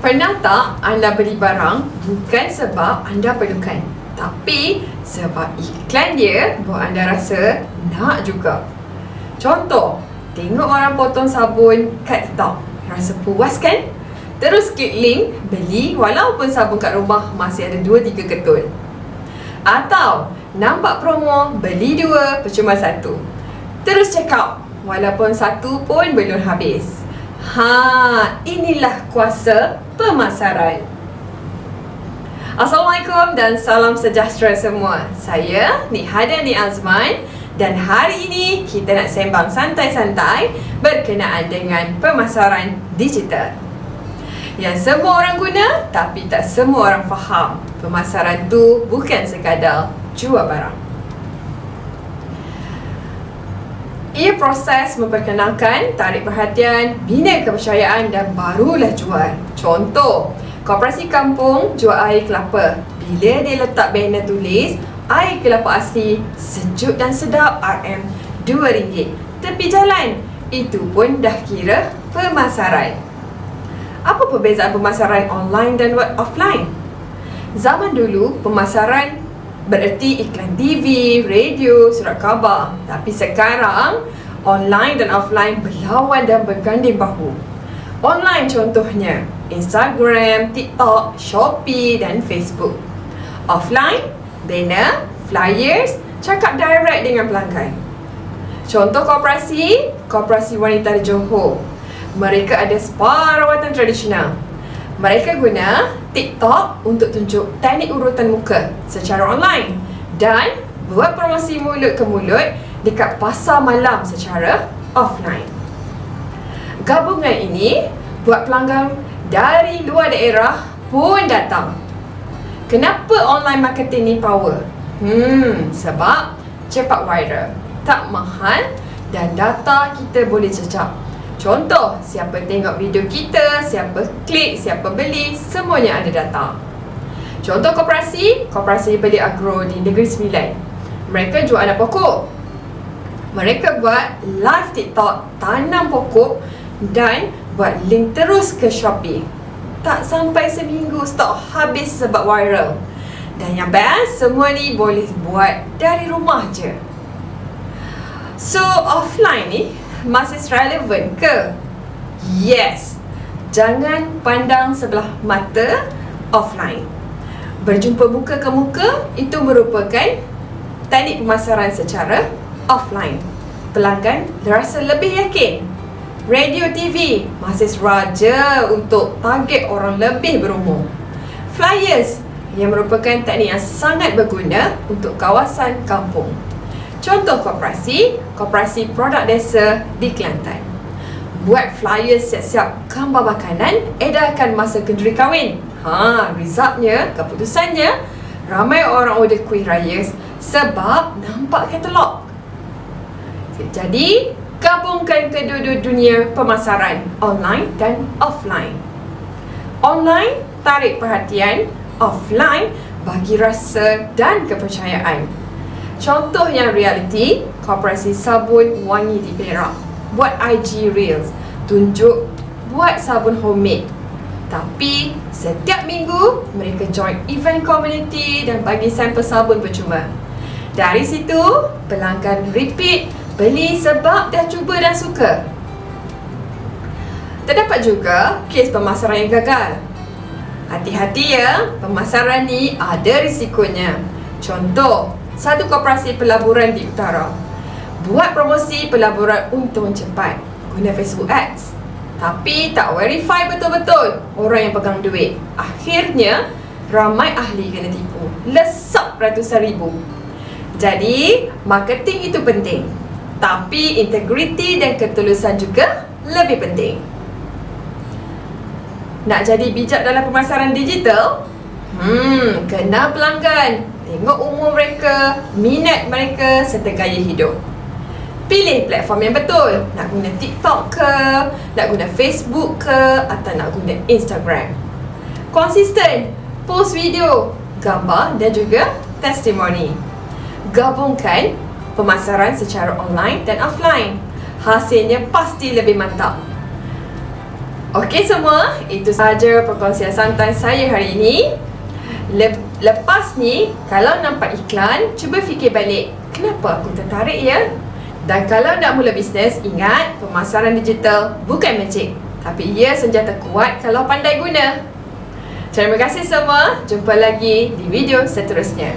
Pernah tak anda beli barang bukan sebab anda perlukan Tapi sebab iklan dia buat anda rasa nak juga? Contoh, tengok orang potong sabun kat TikTok Rasa puas kan? Terus klik link beli walaupun sabun kat rumah masih ada 2-3 ketul. Atau nampak promo beli dua percuma satu. Terus check out walaupun satu pun belum habis. Ha, inilah kuasa pemasaran. Assalamualaikum dan salam sejahtera semua. Saya Nihada Ni Azman dan hari ini kita nak sembang santai-santai berkenaan dengan pemasaran digital. Yang semua orang guna tapi tak semua orang faham. Pemasaran tu bukan sekadar jual barang. Ia proses memperkenalkan, tarik perhatian, bina kepercayaan dan barulah jual. Contoh, Koperasi Kampung jual air kelapa. Bila dia letak banner tulis, air kelapa asli, sejuk dan sedap RM RM2. Tepi jalan, itu pun dah kira pemasaran. Apa perbezaan pemasaran online dan offline? Zaman dulu, pemasaran bererti iklan TV, radio, surat khabar. Tapi sekarang, online dan offline berlawan dan berganding bahu. Online contohnya, Instagram, TikTok, Shopee dan Facebook. Offline, banner, flyers, cakap direct dengan pelanggan. Contoh koperasi, Koperasi Wanita di Johor. Mereka ada spa rawatan tradisional. Mereka guna TikTok untuk tunjuk teknik urutan muka secara online dan buat promosi mulut ke mulut dekat pasar malam secara offline. Gabungan ini buat pelanggan dari luar daerah pun datang. Kenapa online marketing ni power? Hmm, sebab cepat viral, tak mahal dan data kita boleh cecap. Contoh, siapa tengok video kita, siapa klik, siapa beli, semuanya ada data. Contoh koperasi, koperasi beli agro di Negeri Sembilan. Mereka jual anak pokok. Mereka buat live TikTok tanam pokok dan buat link terus ke Shopee. Tak sampai seminggu stok habis sebab viral. Dan yang best, semua ni boleh buat dari rumah je. So, offline ni, masih relevan ke? Yes. Jangan pandang sebelah mata offline. Berjumpa muka ke muka itu merupakan teknik pemasaran secara offline. Pelanggan rasa lebih yakin. Radio TV masih raja untuk target orang lebih berumur. Flyers yang merupakan teknik yang sangat berguna untuk kawasan kampung. Contoh koperasi, koperasi produk desa di Kelantan. Buat flyer siap-siap gambar makanan, edarkan masa kenduri kahwin. Ha, resultnya, keputusannya, ramai orang order kuih raya sebab nampak katalog. Jadi, gabungkan kedua-dua dunia pemasaran online dan offline. Online, tarik perhatian. Offline, bagi rasa dan kepercayaan. Contoh yang reality, koperasi sabun wangi di Perak. Buat IG Reels. Tunjuk buat sabun homemade. Tapi setiap minggu mereka join event community dan bagi sampel sabun percuma. Dari situ, pelanggan repeat beli sebab dah cuba dan suka. Terdapat juga kes pemasaran yang gagal. Hati-hati ya, pemasaran ni ada risikonya. Contoh, satu koperasi pelaburan di utara. Buat promosi pelaburan untung cepat. Guna Facebook Ads. Tapi tak verify betul-betul orang yang pegang duit. Akhirnya ramai ahli kena tipu. Lesap ratusan ribu. Jadi marketing itu penting. Tapi integriti dan ketulusan juga lebih penting. Nak jadi bijak dalam pemasaran digital hmm kena pelanggan Tengok umur mereka, minat mereka serta gaya hidup. Pilih platform yang betul. Nak guna TikTok ke, nak guna Facebook ke atau nak guna Instagram. Konsisten, post video, gambar dan juga testimoni. Gabungkan pemasaran secara online dan offline. Hasilnya pasti lebih mantap. Okey semua, itu sahaja perkongsian santai saya hari ini. Lep- lepas ni, kalau nampak iklan, cuba fikir balik, kenapa aku tertarik ya? Dan kalau nak mula bisnes, ingat pemasaran digital bukan magic. Tapi ia senjata kuat kalau pandai guna. Terima kasih semua. Jumpa lagi di video seterusnya.